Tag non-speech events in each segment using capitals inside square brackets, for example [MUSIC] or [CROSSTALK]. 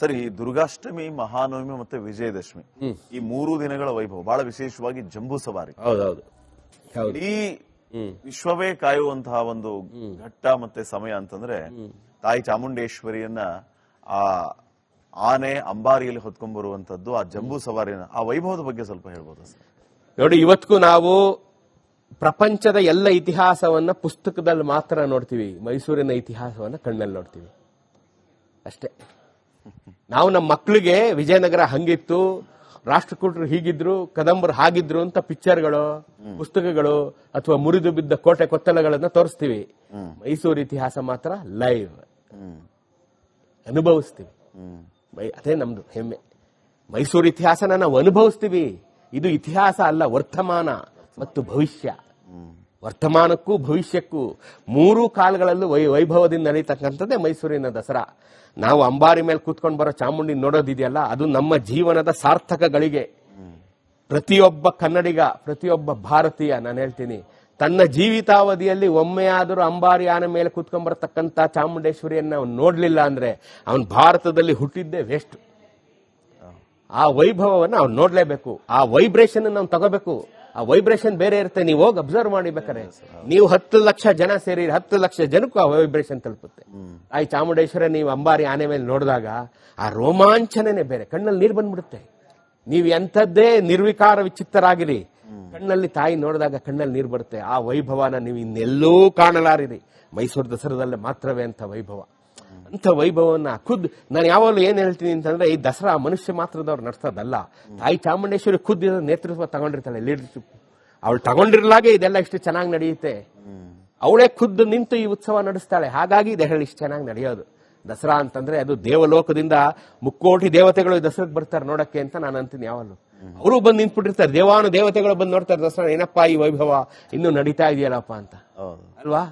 ಸರಿ ದುರ್ಗಾಷ್ಟಮಿ ಮಹಾನವಮಿ ಮತ್ತೆ ವಿಜಯದಶಮಿ ಈ ಮೂರು ದಿನಗಳ ವೈಭವ. ಬಹಳ ವಿಶೇಷವಾಗಿ ಜಂಬೂ ಸವಾರಿ. ಈ ವಿಶ್ವವೇ ಕಾಯುವಂತಹ ಒಂದು ಘಟ್ಟ ಮತ್ತೆ ಸಮಯ ಅಂತಂದ್ರೆ ತಾಯಿ ಚಾಮುಂಡೇಶ್ವರಿಯನ್ನ ಆ ಆನೆ ಅಂಬಾರಿಯಲ್ಲಿ ಹೊತ್ಕೊಂಡ್ ಬರುವಂತದ್ದು ಆ ಜಂಬೂ ಸವಾರಿನ ಆ ವೈಭವದ ಬಗ್ಗೆ ಸ್ವಲ್ಪ ಹೇಳ್ಬೋದು ನೋಡಿ ಇವತ್ತಿಗೂ ನಾವು ಪ್ರಪಂಚದ ಎಲ್ಲ ಇತಿಹಾಸವನ್ನ ಪುಸ್ತಕದಲ್ಲಿ ಮಾತ್ರ ನೋಡ್ತೀವಿ. ಮೈಸೂರಿನ ಇತಿಹಾಸವನ್ನ ಕಣ್ಣಲ್ಲಿ ನೋಡ್ತೀವಿ. ಅಷ್ಟೇ. ನಾವು ನಮ್ಮ ಮಕ್ಕಳಿಗೆ ವಿಜಯನಗರ ಹಂಗಿತ್ತು, ರಾಷ್ಟ್ರಕೂಟರು ಹೀಗಿದ್ರು, ಕದಂಬರು ಹಾಗಿದ್ರು ಅಂತ ಪಿಕ್ಚರ್ಗಳು, ಪುಸ್ತಕಗಳು ಅಥವಾ ಮುರಿದು ಬಿದ್ದ ಕೋಟೆ ಕೊತ್ತಲಗಳನ್ನ ತೋರಿಸ್ತೀವಿ. ಮೈಸೂರು ಇತಿಹಾಸ ಮಾತ್ರ ಲೈವ್. ಅನುಭವಿಸ್ತೀವಿ. ಅದೇ ನಮ್ದು ಹೆಮ್ಮೆ. ಮೈಸೂರು ಇತಿಹಾಸನ ನಾವು ಅನುಭವಿಸ್ತೀವಿ. ಇದು ಇತಿಹಾಸ ಅಲ್ಲ, ವರ್ತಮಾನ ಮತ್ತು ಭವಿಷ್ಯ. ವರ್ತಮಾನಕ್ಕೂ ಭವಿಷ್ಯಕ್ಕೂ ಮೂರು ಕಾಲಗಳಲ್ಲೂ ವೈ, ವೈಭವದಿಂದ ನಡೀತಕ್ಕಂಥದ್ದೇ ಮೈಸೂರಿನ ದಸರಾ. ನಾವು ಅಂಬಾರಿ ಮೇಲೆ ಕೂತ್ಕೊಂಡು ಬರೋ ಚಾಮುಂಡಿ ನೋಡೋದಿದೆಯಲ್ಲ, ಅದು ನಮ್ಮ ಜೀವನದ ಸಾರ್ಥಕಗಳಿಗೆ. ಪ್ರತಿಯೊಬ್ಬ ಕನ್ನಡಿಗ, ಪ್ರತಿಯೊಬ್ಬ ಭಾರತೀಯ, ನಾನು ಹೇಳ್ತೀನಿ, ತನ್ನ ಜೀವಿತಾವಧಿಯಲ್ಲಿ ಒಮ್ಮೆಯಾದರೂ ಅಂಬಾರಿ ಆನೆ ಮೇಲೆ ಕೂತ್ಕೊಂಡ್ ಬರತಕ್ಕಂತ ಚಾಮುಂಡೇಶ್ವರಿಯನ್ನ ಅವನು ನೋಡಲಿಲ್ಲ ಅಂದ್ರೆ ಅವನು ಭಾರತದಲ್ಲಿ ಹುಟ್ಟಿದ್ದೇ ವೇಸ್ಟ್ ಆ ವೈಭವವನ್ನು ಅವ್ನು ನೋಡಲೇಬೇಕು, ಆ ವೈಬ್ರೇಷನ್ ನಾವು ತಗೋಬೇಕು. ಆ ವೈಬ್ರೇಷನ್ ಬೇರೆ ಇರುತ್ತೆ. ನೀವು ಹೋಗಿ ಅಬ್ಸರ್ವ್ ಮಾಡಿಬೇಕಾರೆ ನೀವು ಹತ್ತು ಲಕ್ಷ ಜನ ಸೇರಿ ಹತ್ತು ಲಕ್ಷ ಜನಕ್ಕೂ ಆ ವೈಬ್ರೇಷನ್ ತಲುಪುತ್ತೆ. ಆ ಚಾಮುಂಡೇಶ್ವರ ನೀವು ಅಂಬಾರಿ ಆನೆ ಮೇಲೆ ನೋಡಿದಾಗ ಆ ರೋಮಾಂಚನೇ ಬೇರೆ. ಕಣ್ಣಲ್ಲಿ ನೀರು ಬಂದ್ಬಿಡುತ್ತೆ. ನೀವು ಎಂಥದ್ದೇ ನಿರ್ವಿಕಾರ ವಿಚಿತ್ತರಾಗಿರಿ. ಕಣ್ಣಲ್ಲಿ ತಾಯಿ ನೋಡಿದಾಗ ಕಣ್ಣಲ್ಲಿ ನೀರು ಬರುತ್ತೆ. ಆ ವೈಭವನ ನೀವು ಇನ್ನೆಲ್ಲೂ ಕಾಣಲಾರಿರಿ. ಮೈಸೂರು ದಸರಾದಲ್ಲೇ ಮಾತ್ರವೇ ಅಂತ ವೈಭವ. ಅಂತ ವೈಭವವನ್ನ ಖುದ್ ನಾನು ಯಾವಾಗಲೂ ಏನ್ ಹೇಳ್ತೀನಿ ಅಂತಂದ್ರೆ ಈ ದಸರಾ ಮನುಷ್ಯ ಮಾತ್ರದವ್ರು ನಡೆಸೋದಲ್ಲ. ತಾಯಿ ಚಾಮುಂಡೇಶ್ವರಿ ಖುದ್ ನೇತೃತ್ವ ತಗೊಂಡಿರ್ತಾಳೆ ಲೀಡರ್ಶಿಪ್ ಅವಳು ತಗೊಂಡಿರ್ಲಾಗೆ ಇದೆಲ್ಲ ಇಷ್ಟು ಚೆನ್ನಾಗಿ ನಡೆಯುತ್ತೆ. ಅವಳೇ ಖುದ್ದು ನಿಂತು ಈ ಉತ್ಸವ ನಡೆಸ್ತಾಳೆ. ಹಾಗಾಗಿ ಇದೆಲ್ಲ ಹೇಳಿ ಇಷ್ಟು ಚೆನ್ನಾಗಿ ನಡೆಯೋದು. ದಸರಾ ಅಂತಂದ್ರೆ ಅದು ದೇವಲೋಕದಿಂದ ಮುಕ್ಕೋಟಿ ದೇವತೆಗಳು ಈ ದಸರಾಕ್ ಬರ್ತಾರೆ ನೋಡಕ್ಕೆ ಅಂತ ನಾನು ಅಂತೀನಿ ಯಾವಲ್ಲೂ ಅವರು ಬಂದು ನಿಂತ್ಬಿಟ್ಟಿರ್ತಾರೆ. ದೇವಾನು ದೇವತೆಗಳು ಬಂದು ನೋಡ್ತಾರೆ ದಸರಾ ಏನಪ್ಪಾ ಈ ವೈಭವ? ಇನ್ನೂ ನಡೀತಾ ಇದೆಯಲ್ಲಪ್ಪ ಅಂತ. ಅಲ್ವಾ?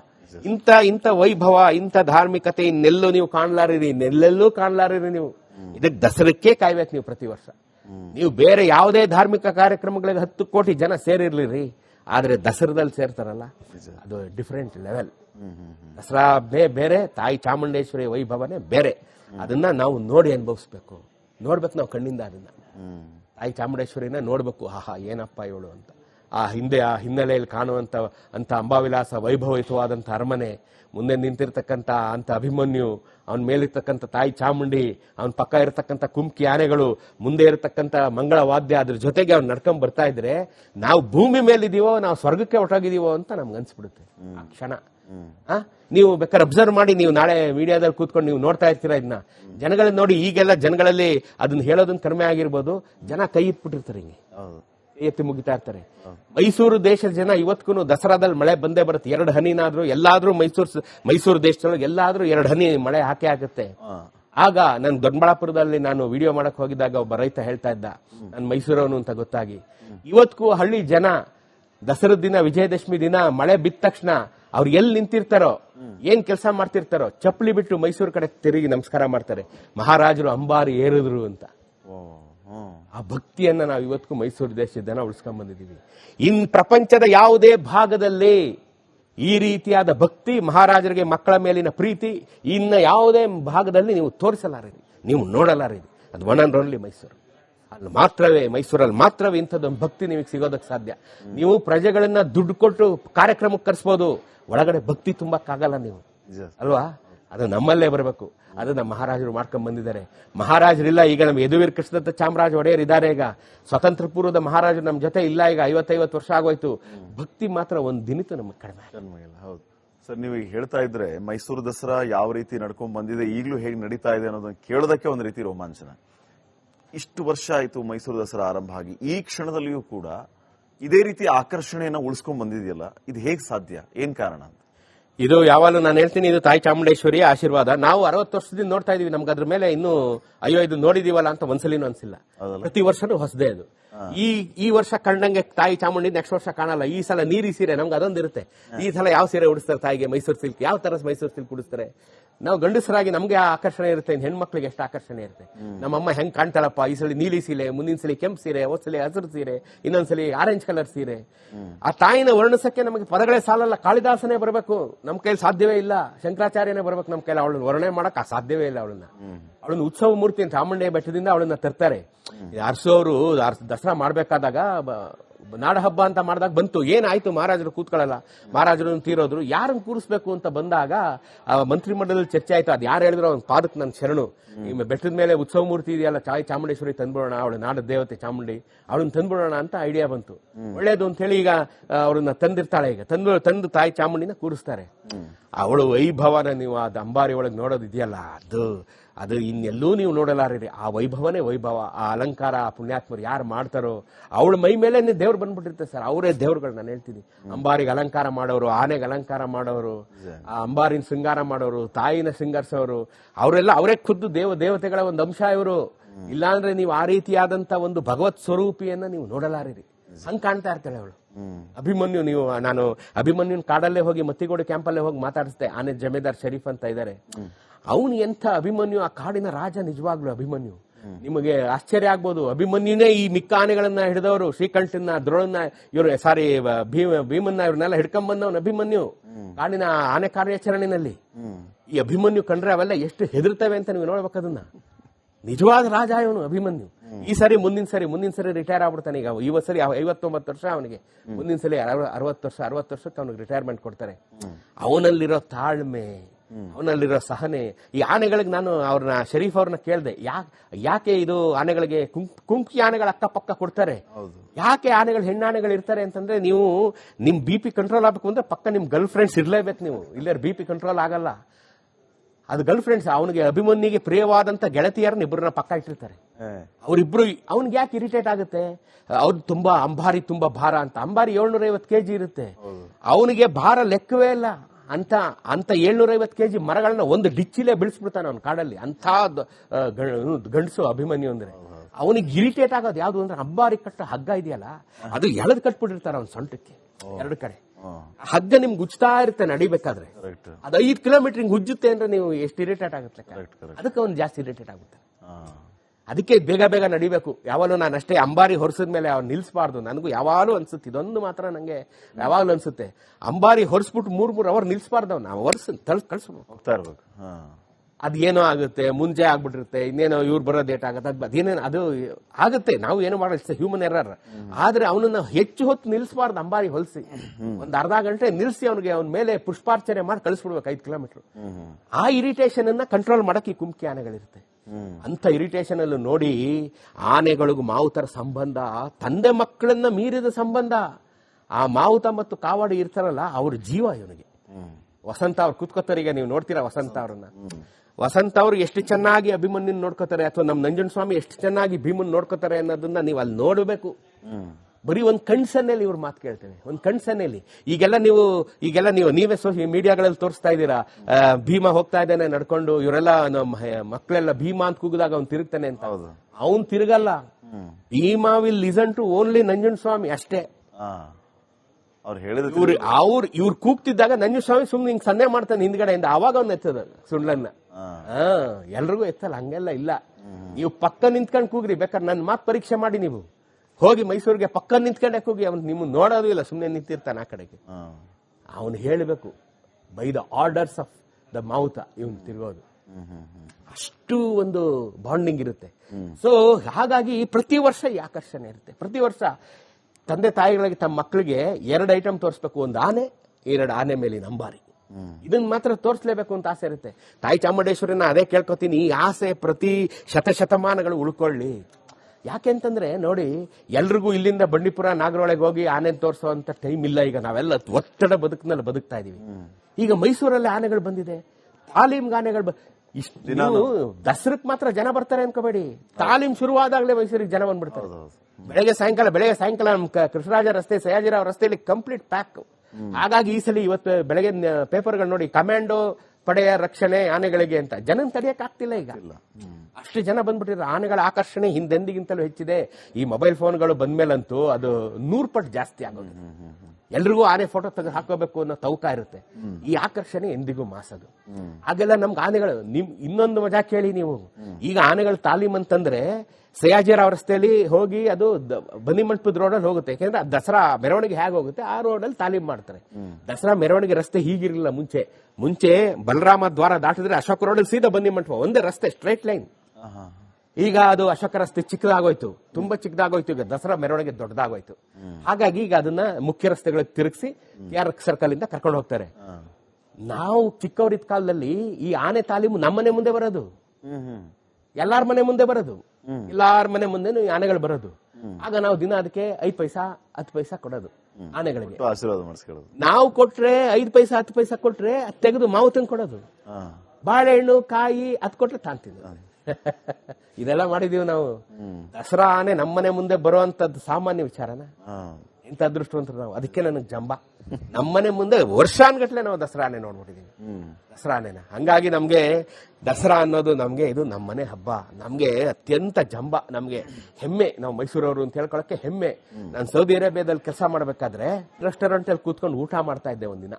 ಇಂಥ ಇಂಥ ವೈಭವ ಇಂಥ ಧಾರ್ಮಿಕತೆ ಇನ್ನೆಲ್ಲೂ ನೀವು ಕಾಣ್ಲಾರಿರಿ ಇನ್ನೆಲ್ಲೆಲ್ಲೂ ಕಾಣ್ಲಾರಿರಿ ನೀವು. ಇದಕ್ಕೆ ದಸರಕ್ಕೆ ಕಾಯ್ಬೇಕು ನೀವು ಪ್ರತಿ ವರ್ಷ. ನೀವು ಬೇರೆ ಯಾವುದೇ ಧಾರ್ಮಿಕ ಕಾರ್ಯಕ್ರಮಗಳಿಗೆ ಹತ್ತು ಕೋಟಿ ಜನ ಸೇರಿರ್ಲಿರಿ ಆದ್ರೆ ದಸರದಲ್ಲಿ ಸೇರ್ತಾರಲ್ಲ? ಅದು ಡಿಫ್ರೆಂಟ್ ಲೆವೆಲ್ ದಸರಾ ಬೇ- ಬೇರೆ ತಾಯಿ ಚಾಮುಂಡೇಶ್ವರಿ ವೈಭವನೇ ಬೇರೆ. ಅದನ್ನ ನಾವು ನೋಡಿ ಅನುಭವಿಸ್ಬೇಕು. ನೋಡ್ಬೇಕು ನಾವು ಕಣ್ಣಿಂದ ಅದನ್ನ. ತಾಯಿ ಚಾಮುಂಡೇಶ್ವರಿನ ನೋಡ್ಬೇಕು ಆಹಾ ಏನಪ್ಪ ಇವಳು ಅಂತ. ಆ ಹಿಂದೆ, ಆ ಹಿನ್ನೆಲೆಯಲ್ಲಿ ಕಾಣುವಂಥ ಅಂಥ ಅಂಬಾವಿಲಾಸ ವೈಭವಯುತವಾದಂಥ ಅರಮನೆ, ಮುಂದೆ ನಿಂತಿರ್ತಕ್ಕಂಥ ಅಂಥ ಅಭಿಮನ್ಯು, ಅವನ ಮೇಲಿರ್ತಕ್ಕಂಥ ತಾಯಿ ಚಾಮುಂಡಿ, ಅವನ ಪಕ್ಕ ಇರತಕ್ಕಂಥ ಕುಮ್ಕಿ ಆನೆಗಳು, ಮುಂದೆ ಇರತಕ್ಕಂಥ ಮಂಗಳ ವಾದ್ಯ ಅದ್ರ ಜೊತೆಗೆ ಅವ್ನು ನಡ್ಕೊಂಡ್ ಬರ್ತಾ ಇದ್ರೆ, ನಾವು ಭೂಮಿ ಮೇಲಿದ್ದೀವೋ, ನಾವು ಸ್ವರ್ಗಕ್ಕೆ ಹೊರಟೋಗಿದೀವೋ ಅಂತ ನಮ್ಗೆ ಅನ್ಸ್ಬಿಡುತ್ತೆ. ಆ ಕ್ಷಣ. ಆ? ನೀವು ಬೇಕಾದ್ರೆ ಅಬ್ಸರ್ವ್ ಮಾಡಿ, ನೀವು ನಾಳೆ ಮೀಡಿಯಾದಲ್ಲಿ ಕೂತ್ಕೊಂಡು ನೀವು ನೋಡ್ತಾ ಇರ್ತೀರಾ ಇದನ್ನ ಜನಗಳನ್ನ ನೋಡಿ, ಈಗೆಲ್ಲ ಜನಗಳಲ್ಲಿ ಅದನ್ನ ಹೇಳೋದನ್ನ ಕಡಿಮೆ ಆಗಿರ್ಬೋದು. ಜನ ಕೈ ಇಟ್ಬಿಟ್ಟಿರ್ತಾರೆ ಹಿಂಗೆ. ಎತ್ತಿ ಮುಗಿತಾ ಇರ್ತಾರೆ. ಮೈಸೂರು ದೇಶದ ಜನ ಇವತ್ತಿಗೂ ದಸರಾದಲ್ಲಿ ಮಳೆ ಬಂದೇ ಬರುತ್ತೆ. ಎರಡು ಹನಿನಾದ್ರೂ ಎಲ್ಲಾದ್ರೂ ಮೈಸೂರು ಮೈಸೂರು ದೇಶದೊಳಗೆ ಎಲ್ಲಾದ್ರೂ ಎರಡು ಹನಿ ಮಳೆ ಹಾಕೇ ಆಗುತ್ತೆ. ಆಗ ನಾನು ದೊಡ್ಡಬಳ್ಳಾಪುರದಲ್ಲಿ ನಾನು ವಿಡಿಯೋ ಮಾಡಕ್ ಹೋಗಿದ್ದಾಗ ಒಬ್ಬ ರೈತ ಹೇಳ್ತಾ ಇದ್ದ ನಾನು ಮೈಸೂರವನು ಅಂತ ಗೊತ್ತಾಗಿ. ಇವತ್ತಿಗೂ ಹಳ್ಳಿ ಜನ ದಸರಾ ದಿನ ವಿಜಯದಶಮಿ ದಿನ ಮಳೆ ಬಿದ್ದ ತಕ್ಷಣ ಅವ್ರು ಎಲ್ಲಿ ನಿಂತಿರ್ತಾರೋ ಏನ್ ಕೆಲಸ ಮಾಡ್ತಿರ್ತಾರೋ ಚಪ್ಪಲಿ ಬಿಟ್ಟು ಮೈಸೂರು ಕಡೆ ತಿರುಗಿ ನಮಸ್ಕಾರ ಮಾಡ್ತಾರೆ. ಮಹಾರಾಜರು ಅಂಬಾರಿ ಏರಿದ್ರು ಅಂತ. ಆ ಭಕ್ತಿಯನ್ನ ನಾವು ಇವತ್ತಿಗೂ ಮೈಸೂರು ದೇಶದ ಜನ ಉಳಿಸ್ಕೊಂಡ್ ಬಂದಿದ್ದೀವಿ ಇನ್ ಪ್ರಪಂಚದ ಯಾವುದೇ ಭಾಗದಲ್ಲಿ ಈ ರೀತಿಯಾದ ಭಕ್ತಿ ಮಹಾರಾಜರಿಗೆ ಮಕ್ಕಳ ಮೇಲಿನ ಪ್ರೀತಿ ಇನ್ನ ಯಾವುದೇ ಭಾಗದಲ್ಲಿ ನೀವು ತೋರಿಸಲಾರಿರಿ ನೀವು ನೋಡಲಾರಿರಿ ಅದು ಒನ್ ಅಂಡ್ ಓನ್ಲಿ ಮೈಸೂರು. ಅಲ್ಲಿ ಮಾತ್ರವೇ ಮೈಸೂರಲ್ಲಿ ಮಾತ್ರವೇ ಇಂಥದ್ದೊಂದು ಭಕ್ತಿ ನಿಮಗೆ ಸಿಗೋದಕ್ಕೆ ಸಾಧ್ಯ. ನೀವು ಪ್ರಜೆಗಳನ್ನ ದುಡ್ಡು ಕೊಟ್ಟು ಕಾರ್ಯಕ್ರಮಕ್ಕೆ ಕರೆಸ್ಬೋದು. ಒಳಗಡೆ ಭಕ್ತಿ ತುಂಬಕ್ಕಾಗಲ್ಲ ನೀವು. ಅಲ್ವಾ? ಅದು ನಮ್ಮಲ್ಲೇ ಬರಬೇಕು. ಅದನ್ನ ಮಹಾರಾಜರು ಮಾಡ್ಕೊಂಡು ಬಂದಿದ್ದಾರೆ. ಮಹಾರಾಜರಿಲ್ಲ, ಈಗ ನಮ್ಮ ಯದುವೀರ್ ಕೃಷ್ಣದತ್ತ ಚಾಮರಾಜ ಒಡೆಯರ್ ಇದ್ದಾರೆ ಈಗ. ಸ್ವತಂತ್ರ ಪೂರ್ವದ ಮಹಾರಾಜರು ನಮ್ಮ ಜೊತೆ ಇಲ್ಲ, ಈಗ ಐವತ್ತೈವತ್ತು ವರ್ಷ ಆಗೋಯ್ತು. ಭಕ್ತಿ ಮಾತ್ರ ಒಂದು ದಿನಿತು ನಮಗೆ ಕಡಿಮೆ. ಹೌದು. ಸರ್, ನೀವು ಹೇಳ್ತಾ ಇದ್ರೆ ಮೈಸೂರು ದಸರಾ ಯಾವ ರೀತಿ ನಡ್ಕೊಂಡ್ ಬಂದಿದೆ, ಈಗಲೂ ಹೇಗೆ ನಡೀತಾ ಇದೆ ಅನ್ನೋದನ್ನ ಕೇಳೋದಕ್ಕೆ ಒಂದು ರೀತಿ ರೋಮಾಂಚನ. ಇಷ್ಟು ವರ್ಷ ಆಯ್ತು ಮೈಸೂರು ದಸರಾ ಆರಂಭ ಆಗಿ. ಈ ಕ್ಷಣದಲ್ಲಿಯೂ ಕೂಡ ಇದೇ ರೀತಿ ಆಕರ್ಷಣೆಯನ್ನು ಉಳಿಸ್ಕೊಂಡ್ ಬಂದಿದೆಯಲ್ಲ, ಇದು ಹೇಗೆ ಸಾಧ್ಯ? ಏನ್ ಕಾರಣ ಅಂತ? ಇದು ಯಾವಾಗಲೂ ನಾನು ಹೇಳ್ತೀನಿ ಇದು ತಾಯಿ ಚಾಮುಂಡೇಶ್ವರಿ ಆಶೀರ್ವಾದ. ನಾವು ಅರವತ್ತು ವರ್ಷದಿಂದ ನೋಡ್ತಾ ಇದೀವಿ ನಮ್ಗೆ ಅದ್ರ ಮೇಲೆ ಇನ್ನು ಅಯ್ಯೋ ಇದು ನೋಡಿದೀವಲ್ಲ ಅಂತ ಒಂದ್ಸಲಿನೂ ಅನ್ಸಿಲ್ಲ. ಪ್ರತಿ ವರ್ಷನೂ ಹೊಸದೇ ಅದು. ಈ ಈ ವರ್ಷ ಕಂಡಂಗೆ ತಾಯಿ ಚಾಮುಂಡಿ ನೆಕ್ಸ್ಟ್ ವರ್ಷ ಕಾಣಲ್ಲ. ಈ ಸಲ ನೀರಿ ಸೀರೆ ನಮ್ಗೆ ಅದೊಂದಿರುತ್ತೆ. ಈ ಸಲ ಯಾವ ಸೀರೆ ಉಡಿಸ್ತಾರೆ ತಾಯಿಗೆ? ಮೈಸೂರು ಸಿಲ್ಕ್ ಯಾವ ತರ ಮೈಸೂರು ಸಿಲ್ಕ್ ಉಡಿಸ್ತಾರೆ? ನಾವು ಗಂಡಸರಾಗಿ ನಮ್ಗೆ ಆ ಆಕರ್ಷಣೆ ಇರುತ್ತೆ ಹೆಣ್ಮಕ್ಳಿಗೆ ಎಷ್ಟು ಆಕರ್ಷಣೆ ಇರುತ್ತೆ. ನಮ್ಮಮ್ಮ ಹೆಂಗ್ ಕಾಣ್ತಾಳಪ್ಪ? ಈ ಸಲ ನೀಲಿ ಸೀರೆ ಮುಂದಿನ ಸಲ ಕೆಂಪು ಸೀರೆ ಒಂದ್ಸಲಿ ಸಲ ಹಸಿರು ಸೀರೆ ಇನ್ನೊಂದ್ಸಲಿ ಆರೆಂಜ್ ಕಲರ್ ಸೀರೆ. ಆ ತಾಯಿನ ವರ್ಣಿಸಕ್ಕೆ ನಮಗೆ ಪದಗಳೇ ಸಾಲಲ್ಲ. ಕಾಳಿದಾಸನೇ ಬರಬೇಕು. ನಮ್ ಕೈಲಿ ಸಾಧ್ಯವೇ ಇಲ್ಲ. ಶಂಕರಾಚಾರ್ಯನೇ ಬರ್ಬೇಕು ನಮ್ ಕೈಲಿ ಅವಳನ್ನ. ವರ್ಣೆ ಮಾಡಕ್ ಸಾಧ್ಯವೇ ಇಲ್ಲ ಅವಳನ್ನ. ಅವಳನ್ನ ಉತ್ಸವ ಮೂರ್ತಿ ಅಂತ ಚಾಮುಂಡಿ ಬೆಟ್ಟದಿಂದ ಅವಳನ್ನ ತರ್ತಾರೆ. ಅವರು ದಸರಾ ಮಾಡ್ಬೇಕಾದಾಗ ನಾಡ ಹಬ್ಬ ಅಂತ ಮಾಡಿದಾಗ ಬಂತು. ಏನಾಯ್ತು? ಮಹಾರಾಜರು ಕೂತ್ಕೊಳ್ಳಲ್ಲ. ಮಹಾರಾಜರು ತೀರೋದ್ರು. ಯಾರನ್ನು ಕೂರಿಸ್ಬೇಕು ಅಂತ ಬಂದಾಗ ಆ ಮಂತ್ರಿ ಮಂಡಲದಲ್ಲಿ ಚರ್ಚೆ ಆಯ್ತು. ಅದು ಯಾರು ಹೇಳಿದ್ರು? ಅವ್ನ ಪಾದಕ್ ನನ್ನ ಶರಣು. ಬೆಟ್ಟದ ಮೇಲೆ ಉತ್ಸವ ಮೂರ್ತಿ ಇದೆಯಲ್ಲ ಚಾಯ್ ಚಾಮುಂಡೇಶ್ವರಿ ತಂದ್ಬಿಡೋಣ ಅವಳು ನಾಡ ದೇವತೆ ಚಾಮುಂಡಿ ಅವಳನ್ನ ತಂದ್ಬಿಡೋಣ ಅಂತ ಐಡಿಯಾ ಬಂತು. ಒಳ್ಳೇದು ಅಂತ ಹೇಳಿ ಈಗ ಅವ್ರನ್ನ ತಂದಿರ್ತಾಳೆ ಈಗ. ತಂದು ತಂದು ತಾಯಿ ಚಾಮುಂಡಿನ ಕೂರಿಸ್ತಾರೆ. ಅವಳು ವೈಭವನ ನೀವು ಅದು ಅಂಬಾರಿ ಒಳಗೆ ನೋಡೋದಿದೆಯಲ್ಲ ಅದು ಅದು ಇನ್ನೆಲ್ಲೂ ನೀವು ನೋಡಲಾರಿರಿ ಆ ವೈಭವನೇ ವೈಭವ ಆ ಅಲಂಕಾರ ಆ ಪುಣ್ಯಾತ್ಮರು ಯಾರು ಮಾಡ್ತಾರೋ ಅವಳ ಮೈ ಮೇಲೆ ದೇವ್ರು ಬಂದ್ಬಿಟ್ಟಿರ್ತಾರೆ ಸರ್. ಅವರೇ ದೇವ್ರುಗಳು ನಾನು ಹೇಳ್ತೀನಿ. ಅಂಬಾರಿಗೆ ಅಲಂಕಾರ ಮಾಡೋರು ಆನೆಗೆ ಅಲಂಕಾರ ಮಾಡೋರು ಆ ಅಂಬಾರಿನ ಶೃಂಗಾರ ಮಾಡೋರು ತಾಯಿನ ಶೃಂಗರಿಸೋರು ಅವರೆಲ್ಲ ಅವರೇ ಖುದ್ದು ದೇವ ದೇವತೆಗಳ ಒಂದು ಅಂಶ ಇವರು. ಇಲ್ಲಾಂದ್ರೆ ನೀವು ಆ ರೀತಿಯಾದಂತ ಒಂದು ಭಗವತ್ ಸ್ವರೂಪಿಯನ್ನ ನೀವು ನೋಡಲಾರಿರಿ. ಹಂಗ್ ಕಾಣ್ತಾ ಇರ್ತಾಳೆ ಅವಳು. ಅಭಿಮನ್ಯು ನೀವು ನಾನು ಅಭಿಮನ್ಯುನ್ ಕಾಡಲ್ಲೇ ಹೋಗಿ ಮತ್ತಿಗೋಡು ಕ್ಯಾಂಪಲ್ಲೇ ಹೋಗಿ ಮಾತಾಡಿಸ್ದೆ. ಆನೆ ಜಮೇದಾರ್ ಶರೀಫ್ ಅಂತ ಇದ್ದಾರೆ ಅವನು ಎಂಥ ಅಭಿಮನ್ಯು? ಆ ಕಾಡಿನ ರಾಜ ನಿಜವಾಗ್ಲು ಅಭಿಮನ್ಯು. ನಿಮಗೆ ಆಶ್ಚರ್ಯ ಆಗ್ಬೋದು. ಅಭಿಮನ್ಯುನೇ ಈ ಮಿಕ್ಕ ಆನೆಗಳನ್ನ ಹಿಡಿದವರು ಶ್ರೀಕಂಠನ ದ್ರೋಣನ ಇವರು ಸಾರಿ ಭೀಮ, ಭೀಮನ್ನ ಇವ್ರನ್ನೆಲ್ಲ ಹಿಡ್ಕೊಂಡ್ ಬಂದವನು ಅಭಿಮನ್ಯು. ಕಾಡಿನ ಆನೆ ಕಾರ್ಯಾಚರಣೆಯಲ್ಲಿ. ಈ ಅಭಿಮನ್ಯು ಕಂಡ್ರೆ ಅವೆಲ್ಲ ಎಷ್ಟು ಹೆದರ್ತವೆ ಅಂತ ನೀವು ನೋಡ್ಬೇಕು ಅದನ್ನ ನಿಜವಾದ ರಾಜ ಇವನು, ಅಭಿಮನ್ಯು. ಈ ಸರಿ, ಮುಂದಿನ ಸರಿ ಮುಂದಿನ ಸರಿ ರಿಟೈರ್ ಆಗ್ಬಿಡ್ತಾನೆ ಈಗ. ಈ ಸರಿ ಐವತ್ತೊಂಬತ್ತು ವರ್ಷ ಅವನಿಗೆ. ಮುಂದಿನ ಸಲ ಅರವತ್ತು ವರ್ಷ, ಅರವತ್ತು ವರ್ಷಕ್ಕೆ ಅವನಿಗೆ ರಿಟೈರ್ಮೆಂಟ್ ಕೊಡ್ತಾರೆ. ಅವನಲ್ಲಿರೋ ತಾಳ್ಮೆ ಅವನಲ್ಲಿರೋ ಸಹನೆ. ಈ ಆನೆಗಳಿಗೆ ನಾನು ಅವ್ರನ್ನ ಶರೀಫ್ ಅವ್ರನ್ನ ಕೇಳ್ದೆ ಯಾಕೆ ಯಾಕೆ ಇದು ಆನೆಗಳಿಗೆ ಕುಂಕ್- ಕುಂಕಿ ಆನೆಗಳ ಅಕ್ಕಪಕ್ಕ ಕೊಡ್ತಾರೆ? ಯಾಕೆ ಆನೆಗಳು ಹೆಣ್ಣಾನೆಗಳು ಇರ್ತಾರೆ ಅಂತಂದ್ರೆ ನೀವು ನಿಮ್ ಬಿ ಪಿ ಕಂಟ್ರೋಲ್ ಆಗ್ಬೇಕು ಅಂದ್ರೆ ಪಕ್ಕ ನಿಮ್ ಗರ್ಲ್ ಫ್ರೆಂಡ್ಸ್ ಇರ್ಲೇಬೇಕು ನೀವು. ಇಲ್ಲೇ ಬಿ ಪಿ ಕಂಟ್ರೋಲ್ ಆಗಲ್ಲ. ಅದು ಗರ್ಲ್ ಫ್ರೆಂಡ್ಸ್ ಅವನಿಗೆ ಅಭಿಮನ್ಯಿಗೆ ಪ್ರಿಯವಾದಂತ ಗೆಳತಿಯರನ್ನ ಇಬ್ಬರನ್ನ ಪಕ್ಕ ಇಟ್ಟಿರ್ತಾರೆ. ಅವರಿಬ್ರು ಅವನಿಗೆ ಯಾಕೆ ಇರಿಟೇಟ್ ಆಗುತ್ತೆ? ಅವ್ರು ತುಂಬಾ ಅಂಬಾರಿ ತುಂಬಾ ಭಾರ ಅಂತ. ಅಂಬಾರಿ ಏಳ್ನೂರ ಐವತ್ತು ಕೆಜಿ ಇರುತ್ತೆ. ಅವನಿಗೆ ಭಾರ ಲೆಕ್ಕವೇ ಇಲ್ಲ. ಅಂತ ಅಂತ ಏಳ್ನೂರ ಐವತ್ತು ಕೆಜಿ ಮರಗಳನ್ನ ಒಂದು ಡಿಚ್ಚಿಲೇ ಬೆಳೆಸ್ಬಿಡ್ತಾನೆ ಅವ್ನ ಕಾಡಲ್ಲಿ. ಅಂತ ಗಂಡಸು ಅಭಿಮನ್ಯು ಅಂದ್ರೆ. ಅವನಿಗೆ ಇರಿಟೇಟ್ ಆಗೋದು ಯಾವ್ದು ಅಂದ್ರೆ ಅಂಬಾರಿ ಕಟ್ಟ ಹಗ್ಗ ಇದೆಯಲ್ಲ ಅದು ಎಳದ್ ಕಟ್ಬಿಟ್ಟಿರ್ತಾರೆ ಅವ್ನ ಸೊಂಟಕ್ಕೆ ಎರಡು ಕಡೆ. ಹಗ್ಗ ನಿಮ್ಗೆ ಉಚ್ತಾ ಇರುತ್ತೆ ನಡಿಬೇಕಾದ್ರೆ. ಅದು ಐದು ಕಿಲೋಮೀಟರ್ ಹಿಂಗ್ ಉಜ್ಜುತ್ತೆ ಅಂದ್ರೆ ನೀವು ಎಷ್ಟು ಇರಿಟೇಟ್ ಆಗುತ್ತೆ. ಅದಕ್ಕೆ ಅವ್ನು ಜಾಸ್ತಿ ಇರಿಟೇಟ್ ಆಗುತ್ತೆ ಅದಕ್ಕೆ ಬೇಗ ಬೇಗ ನಡಿಬೇಕು. ಯಾವಾಗಲೂ ನಾನು ಅಷ್ಟೇ ಅಂಬಾರಿ ಹೊರಿಸಿದ ಮೇಲೆ ಅವ್ನು ನಿಲ್ಸಬಾರ್ದು. ನನಗೂ ಯಾವಾಗಲೂ ಅನ್ಸುತ್ತೆ. ಇದೊಂದು ಮಾತ್ರ ನಂಗೆ ಯಾವಾಗಲೂ ಅನ್ಸುತ್ತೆ. ಅಂಬಾರಿ ಹೊರಿಸ್ಬಿಟ್ಟು ಮೂರ್ ಮೂರ್ ಅವರ್ ನಿಲ್ಸಬಾರ್ದು ಅವ್ನು. ನಾವು ಹೊರಸ್ ತಳ್ಸ್ ಕಳಿಸ್ಬೇಕು ಹೋಗ್ತಾ ಇರ್ಬೇಕು. ಅದೇನೋ ಆಗುತ್ತೆ ಮುಂಚೆ ಆಗ್ಬಿಟ್ಟಿರುತ್ತೆ ಇನ್ನೇನೋ ಇವ್ರು ಬರೋ ಡೇಟ್ ಆಗುತ್ತೆ ಅದು ಅದೇನೇನು ಅದು ಆಗುತ್ತೆ. ನಾವು ಏನು ಮಾಡೋದು ಹ್ಯೂಮನ್ ಎರರ್ ಆದ್ರೆ ಅವನನ್ನ ಹೆಚ್ಚು ಹೊತ್ತು ನಿಲ್ಸಬಾರ್ದು ಅಂಬಾರಿ ಹೊಲಿಸಿ. ಒಂದ್ ಅರ್ಧ ಗಂಟೆ ನಿಲ್ಸಿ ಅವನಿಗೆ ಅವನ ಮೇಲೆ ಪುಷ್ಪಾರ್ಚನೆ ಮಾಡಿ ಕಳಿಸ್ಬಿಡ್ಬೇಕು ಐದು ಕಿಲೋಮೀಟರ್ ಆ ಇರಿಟೇಷನ್ ಅನ್ನ ಕಂಟ್ರೋಲ್ ಮಾಡಕ್ಕೆ ಈ ಕುಮ್ಕಿ ಆನೆಗಳಿರುತ್ತೆ ಅಂತ ಇರಿಟೇಷನ್ ಅಲ್ಲೂ ನೋಡಿ ಆನೆಗಳಿಗೂ ಮಾವುತರ ಸಂಬಂಧ, ತಂದೆ ಮಕ್ಕಳನ್ನ ಮೀರಿದ ಸಂಬಂಧ. ಆ ಮಾವುತ ಮತ್ತು ಕಾವಾಡಿ ಇರ್ತಾರಲ್ಲ, ಅವ್ರ ಜೀವ ಇವನಿಗೆ. ವಸಂತ ಅವ್ರು ಕೂತ್ಕೋತಾರೆ ನೀವು ನೋಡ್ತೀರಾ ವಸಂತ ಅವ್ರನ್ನ. ವಸಂತ ಅವ್ರು ಎಷ್ಟು ಚೆನ್ನಾಗಿ ಅಭಿಮನ್ಯನ್ ನೋಡ್ಕೋತಾರೆ, ಅಥವಾ ನಮ್ಮ ನಂಜನ್ ಸ್ವಾಮಿ ಎಷ್ಟು ಚೆನ್ನಾಗಿ ಭೀಮನ್ ನೋಡ್ಕೋತಾರೆ ಅನ್ನೋದನ್ನ ನೀವು ಅಲ್ಲಿ ನೋಡಬೇಕು. ಬರೀ ಒಂದು ಕಣ್ಸನ್ನೆಲ್ಲಿ ಇವ್ರ ಮಾತು ಕೇಳ್ತೇನೆ. ಒಂದು ಕಣ್ಸನ್ನೆಲ್ಲಿ ಈಗೆಲ್ಲ ನೀವು ಈಗೆಲ್ಲ ನೀವು ನೀವೇ ಸೋಶಿಯಲ್ ಮೀಡಿಯಾಗಳಲ್ಲಿ ತೋರಿಸ್ತಾ ಇದ್ದೀರಾ? ಭೀಮಾ ಹೋಗ್ತಾ ಇದ್ದಾನೆ ನಡ್ಕೊಂಡು ಇವರೆಲ್ಲ ನಮ್ಮ ಮಕ್ಕಳೆಲ್ಲ ಭೀಮಾ ಅಂತ ಕೂಗಿದಾಗ ಅವ್ನು ತಿರುಗ್ತಾನೆ ಅಂತ. ಅವ್ನ್ ತಿರುಗಲ್ಲ. Bhima will listen to only Nanjan Swami ಅಷ್ಟೇ ಅವ್ರು ಹೇಳಿದ್ರು ಇವ್ರು ಅವ್ರು ಇವ್ರು ಕೂಗ್ತಿದ್ದಾಗ ನಂಜನ್ ಸ್ವಾಮಿ ಸುಮ್ನೆ ಹಿಂಗ್ ಸನ್ನೆ ಮಾಡ್ತಾನೆ ಹಿಂದ್ಗಡೆಯಿಂದ ಅವಾಗ ಅವ್ನ ಎತ್ತದ ಸುಳ್ಳನ್ನ. ಎಲ್ರಿಗೂ ಎತ್ತಲ್ಲ ಹಂಗೆಲ್ಲ ಇಲ್ಲ. ನೀವು ಪಕ್ಕ ನಿಂತ್ಕೊಂಡು ಕೂಗ್ರಿ ಬೇಕಾದ್ರೆ ನನ್ನ ಮಾತು ಪರೀಕ್ಷೆ ಮಾಡಿ ನೀವು. ಹೋಗಿ ಮೈಸೂರಿಗೆ ಪಕ್ಕ ನಿಂತ್ಕೊಂಡೆ ಹೋಗಿ ಅವ್ನು ನಿಮ್ಮ ನೋಡೋದು ಇಲ್ಲ ಸುಮ್ಮನೆ ನಿಂತಿರ್ತಾನೆ ಆ ಕಡೆಗೆ. ಅವನು ಹೇಳಬೇಕು by the orders of the mouth ಇವನು ತಿರುಗೋದು. ಅಷ್ಟು ಒಂದು ಬಾಂಡಿಂಗ್ ಇರುತ್ತೆ. ಸೊ ಹಾಗಾಗಿ ಪ್ರತಿ ವರ್ಷ ಈ ಆಕರ್ಷಣೆ ಇರುತ್ತೆ. ಪ್ರತಿ ವರ್ಷ ತಂದೆ ತಾಯಿಗಳಿಗೆ ತಮ್ಮ ಮಕ್ಕಳಿಗೆ ಎರಡು ಐಟಮ್ ತೋರಿಸ್ಬೇಕು. ಒಂದು ಆನೆ ಎರಡು ಆನೆ ಮೇಲಿನ ಅಂಬಾರಿ. ಇದನ್ನ ಮಾತ್ರ ತೋರಿಸ್ಲೇಬೇಕು ಅಂತ ಆಸೆ ಇರುತ್ತೆ. ತಾಯಿ ಚಾಮುಂಡೇಶ್ವರಿನ ಅದೇ ಕೇಳ್ಕೊತೀನಿ. ಈ ಆಸೆ ಪ್ರತಿ ಶತಶತಮಾನಗಳು ಉಳ್ಕೊಳ್ಳಿ. ಯಾಕೆಂತಂದ್ರೆ ನೋಡಿ ಎಲ್ರಿಗೂ ಇಲ್ಲಿಂದ ಬಂಡೀಪುರ ನಾಗರೊಳಗೆ ಹೋಗಿ ಆನೆ ತೋರಿಸುವಂತ ಟೈಮ್ ಇಲ್ಲ ಈಗ. ನಾವೆಲ್ಲ ಒತ್ತಡ ಬದುಕಿನಲ್ಲಿ ಬದುಕ್ತಾ ಇದೀವಿ. ಈಗ ಮೈಸೂರಲ್ಲಿ ಆನೆಗಳು ಬಂದಿದೆ. ತಾಲೀಮ್ ಆನೆಗಳು ಇಷ್ಟು ದಸರಕ್ ಮಾತ್ರ ಜನ ಬರ್ತಾರೆ ಅನ್ಕೋಬೇಡಿ. ತಾಲೀಮ್ ಶುರುವಾದಾಗಲೇ ಮೈಸೂರಿಗೆ ಜನ ಬಂದ್ಬಿಡ್ತಾರೆ. ಬೆಳಗ್ಗೆ ಸಾಯಂಕಾಲ ಬೆಳಗ್ಗೆ ಸಾಯಂಕಾಲ ನಮ್ಮ ಕೃಷ್ಣರಾಜ ರಸ್ತೆ ಸಯಾಜಿರಾವ್ ರಸ್ತೆಯಲ್ಲಿ ಕಂಪ್ಲೀಟ್ ಪ್ಯಾಕ್ ಹಾಗಾಗಿ ಈ ಸಲ ಇವತ್ತು ಬೆಳಗ್ಗೆ ಪೇಪರ್ಗಳು ನೋಡಿ ಕಮಾಂಡೋ ಪಡೆಯ ರಕ್ಷಣೆ ಆನೆಗಳಿಗೆ ಅಂತ. ಜನನ್ ತಡೆಯಕ್ ಆಗ್ತಿಲ್ಲ ಈಗ. ಅಷ್ಟು ಜನ ಬಂದ್ಬಿಟ್ಟಿದ್ರು. ಆನೆಗಳ ಆಕರ್ಷಣೆ ಹಿಂದೆಂದಿಗಿಂತಲೂ ಹೆಚ್ಚಿದೆ. ಈ ಮೊಬೈಲ್ ಫೋನ್ಗಳು ಬಂದ್ಮೇಲಂತೂ ಅದು ನೂರ್ ಪಟ್ಟು ಜಾಸ್ತಿ ಆಗೋದು. ಎಲ್ರಿಗೂ ಆನೆ ಫೋಟೋ ತೆಗೆದು ಹಾಕೋಬೇಕು ಅನ್ನೋ ತೌಕ ಇರುತ್ತೆ. ಈ ಆಕರ್ಷಣೆ ಎಂದಿಗೂ ಮಾಸದು. ಹಾಗೆಲ್ಲ ನಮ್ಗೆ ಆನೆಗಳು, ನಿಮ್ ಇನ್ನೊಂದು ಮಜಾ ಕೇಳಿ ನೀವು. ಈಗ ಆನೆಗಳ ತಾಲೀಮ್ ಅಂತಂದ್ರೆ ಸಯಾಜಿರಾವ್ ರಸ್ತೆಯಲ್ಲಿ ಹೋಗಿ ಅದು ದ- ಬನ್ನಿಮಂಟಪದ ರೋಡಲ್ಲಿ ಹೋಗುತ್ತೆ. ಯಾಕೆಂದ್ರೆ ದಸರಾ ಮೆರವಣಿಗೆ ಹೇಗೆ ಹೋಗುತ್ತೆ? ಆ ರೋಡಲ್ಲಿ ತಾಲೀಮ್ ಮಾಡ್ತಾರೆ. ದಸರಾ ಮೆರವಣಿಗೆ ರಸ್ತೆ ಹೀಗಿರಲಿಲ್ಲ ಮುಂಚೆ. ಮುಂಚೆ ಬಲರಾಮ ದ್ವಾರ ದಾಟಿದ್ರೆ ಅಶೋಕ ರೋಡಲ್ಲಿ ಸೀದಾ ಬನ್ನಿಮಂಟಪ ಒಂದೇ ರಸ್ತೆ ಸ್ಟ್ರೈಟ್ ಲೈನ್. ಈಗ ಅದು ಅಶೋಕ ರಸ್ತೆ ಚಿಕ್ಕದಾಗೋಯ್ತು ತುಂಬಾ ಚಿಕ್ಕದಾಗೋಯ್ತು ಈಗ ದಸರಾ ಮೆರವಣಿಗೆ ದೊಡ್ಡದಾಗೋಯ್ತು. ಹಾಗಾಗಿ ಈಗ ಅದನ್ನ ಮುಖ್ಯ ರಸ್ತೆಗಳಿಗೆ ತಿರುಗಿಸಿ ಯಾರ ಸರ್ಕಲ್ ಇಂದ ಕರ್ಕೊಂಡು ಹೋಗ್ತಾರೆ. ನಾವು ಚಿಕ್ಕವರಿದ್ದ ಕಾಲದಲ್ಲಿ ಈ ಆನೆ ತಾಲೀಮು ನಮ್ಮನೆ ಮುಂದೆ ಬರೋದು. ಎಲ್ಲಾರ ಮನೆ ಮುಂದೆ ಬರೋದು. ಎಲ್ಲಾರ ಮನೆ ಮುಂದೆನೂ ಈ ಆನೆಗಳು ಬರೋದು. ಆಗ ನಾವು ದಿನ ಅದಕ್ಕೆ ಐದ್ ಪೈಸಾ ಹತ್ತು ಪೈಸಾ ಕೊಡೋದು ಆನೆಗಳಿಗೆ. ನಾವು ಕೊಟ್ರೆ ಐದು ಪೈಸಾ ಹತ್ತು ಪೈಸಾ ಕೊಟ್ರೆ ತೆಗೆದು ಮಾವು ತಂದು ಕೊಡೋದು ಬಾಳೆಹಣ್ಣು ಕಾಯಿ ಅದ್ ಕೊಟ್ರೆ ತಾಂತಿದ್ವಿ [LAUGHS] ಇದೆಲ್ಲ ಮಾಡಿದೀವಿ ನಾವು. ದಸರಾ ಆನೆ ನಮ್ಮನೆ ಮುಂದೆ ಬರುವಂತದ್ದು ಸಾಮಾನ್ಯ ವಿಚಾರನ? ಇಂತ ಇಂಥ ಅದೃಷ್ಟವಂತರು ನಾವು. ಅದಕ್ಕೆ ನನಗೆ ಜಂಬ. ನಮ್ಮನೆ ಮುಂದೆ ವರ್ಷಾನ್ಗಟ್ಲೆ ನಾವು ದಸರಾ ಆನೆ ನೋಡ್ಬಿಟ್ಟಿದೀವಿ. ದಸರಾ ಆನೆನ ಹಂಗಾಗಿ ನಮ್ಗೆ ದಸರಾ ಅನ್ನೋದು ನಮ್ಗೆ ಇದು ನಮ್ಮನೆ ಹಬ್ಬ. ನಮ್ಗೆ ಅತ್ಯಂತ ಜಂಬ. ನಮ್ಗೆ ಹೆಮ್ಮೆ. ನಾವು ಮೈಸೂರವರು ಅಂತ ಹೇಳ್ಕೊಳಕ್ಕೆ ಹೆಮ್ಮೆ. ನಾನು ಸೌದಿ ಅರೇಬಿಯಾದಲ್ಲಿ ಕೆಲಸ ಮಾಡ್ಬೇಕಾದ್ರೆ ರೆಸ್ಟೋರೆಂಟ್ ಅಲ್ಲಿ ಕೂತ್ಕೊಂಡು ಊಟ ಮಾಡ್ತಾ ಇದ್ದೆ ಒಂದಿನ.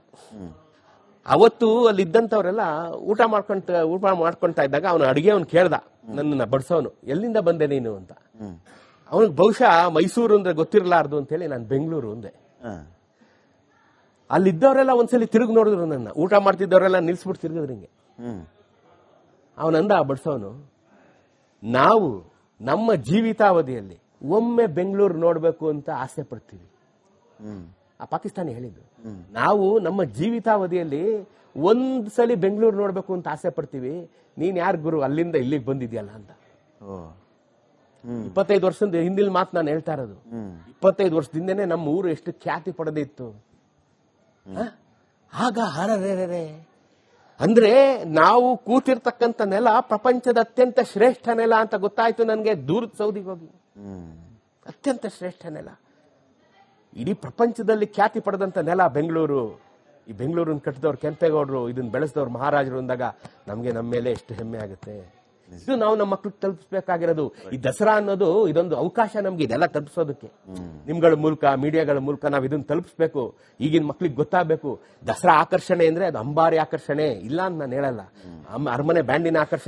ಅವತ್ತು ಅಲ್ಲಿ ಇದ್ದಂಥವ್ರೆಲ್ಲ ಊಟ ಮಾಡ್ಕೊಂತ ಊಟ ಮಾಡ್ಕೊಂತ ಇದ್ದಾಗ ಅವನು ಅಡುಗೆ ಅವ್ನು ಕೇಳ್ದ. ನನ್ನನ್ನ ಬಡ್ಸೋನು. ಎಲ್ಲಿಂದ ಬಂದೆ ನೀನು ಅಂತ. ಅವನಿಗೆ ಬಹುಶಃ ಮೈಸೂರು ಅಂದ್ರೆ ಗೊತ್ತಿರಲಾರ್ದು ಅಂತೇಳಿ ನಾನು ಬೆಂಗಳೂರು ಅಂದೆ. ಅಲ್ಲಿದ್ದವರೆಲ್ಲ ಒಂದ್ಸಲಿ ತಿರುಗಿ ನೋಡಿದ್ರು ನನ್ನ. ಊಟ ಮಾಡ್ತಿದ್ದವರೆಲ್ಲ ನಿಲ್ಸ್ಬಿಟ್ಟು ತಿರುಗಿದ್ರು ಹಿಂಗೆ. ಅವನಂದ ಬಡ್ಸೋನು ನಾವು ನಮ್ಮ ಜೀವಿತಾವಧಿಯಲ್ಲಿ ಒಮ್ಮೆ ಬೆಂಗಳೂರು ನೋಡ್ಬೇಕು ಅಂತ ಆಸೆ ಪಡ್ತೀವಿ. ಆ ಪಾಕಿಸ್ತಾನಿ ಹೇಳಿದ್ದು. ನಾವು ನಮ್ಮ ಜೀವಿತಾವಧಿಯಲ್ಲಿ ಒಂದ್ ಸಲಿ ಬೆಂಗಳೂರು ನೋಡ್ಬೇಕು ಅಂತ ಆಸೆ ಪಡ್ತೀವಿ. ನೀನ್ ಯಾರು ಗುರು ಅಲ್ಲಿಂದ ಇಲ್ಲಿಗೆ ಬಂದಿದ್ಯಲ್ಲ ಅಂತ. ಇಪ್ಪತ್ತೈದು ವರ್ಷದ ಹಿಂದಿಲ್ ಮಾತು ನಾನು ಹೇಳ್ತಾ ಇರೋದು. ಇಪ್ಪತ್ತೈದು ವರ್ಷದಿಂದನೇ ನಮ್ಮ ಊರು ಎಷ್ಟು ಖ್ಯಾತಿ ಪಡೆದಿತ್ತು? ಆಗ ಹರರೆ ಅಂದ್ರೆ ನಾವು ಕೂತಿರ್ತಕ್ಕಂಥ ನೆಲ ಪ್ರಪಂಚದ ಅತ್ಯಂತ ಶ್ರೇಷ್ಠ ನೆಲ ಅಂತ ಗೊತ್ತಾಯ್ತು ನನಗೆ ದೂರದ ಸೌದಿಗೆ ಹೋಗಿ. ಅತ್ಯಂತ ಶ್ರೇಷ್ಠ ನೆಲ. ಇಡೀ ಪ್ರಪಂಚದಲ್ಲಿ ಖ್ಯಾತಿ ಪಡೆದಂತ ನೆಲ ಬೆಂಗಳೂರು. ಈ ಬೆಂಗಳೂರನ್ನ ಕಟ್ಟಿದವ್ರು ಕೆಂಪೇಗೌಡರು ಇದನ್ನ ಬೆಳೆಸಿದವ್ರು ಮಹಾರಾಜರು ಅಂದಾಗ ನಮ್ಗೆ ನಮ್ಮ ಮೇಲೆ ಎಷ್ಟು ಹೆಮ್ಮೆ ಆಗುತ್ತೆ. ಇದು ನಾವು ನಮ್ಮ ಮಕ್ಳಿಗೆ ತಲುಪಿಸಬೇಕಾಗಿರೋದು. ಈ ದಸರಾ ಅನ್ನೋದು ಇದೊಂದು ಅವಕಾಶ ನಮ್ಗೆ ಇದೆಲ್ಲ ತಲುಪಿಸೋದಕ್ಕೆ. ನಿಮ್ಗಳ ಮೂಲಕ ಮೀಡಿಯಾಗಳ ಮೂಲಕ ನಾವು ಇದನ್ನ ತಲುಪಿಸ್ಬೇಕು. ಈಗಿನ ಮಕ್ಳಿಗೆ ಗೊತ್ತಾಗಬೇಕು. ದಸರಾ ಆಕರ್ಷಣೆ ಅಂದ್ರೆ ಅದು ಅಂಬಾರಿ ಆಕರ್ಷಣೆ. ಇಲ್ಲ ಅಂತ ನಾನು ಹೇಳಲ್ಲ. ಅರಮನೆ ಬ್ಯಾಂಡಿನ ಆಕರ್ಷಣೆ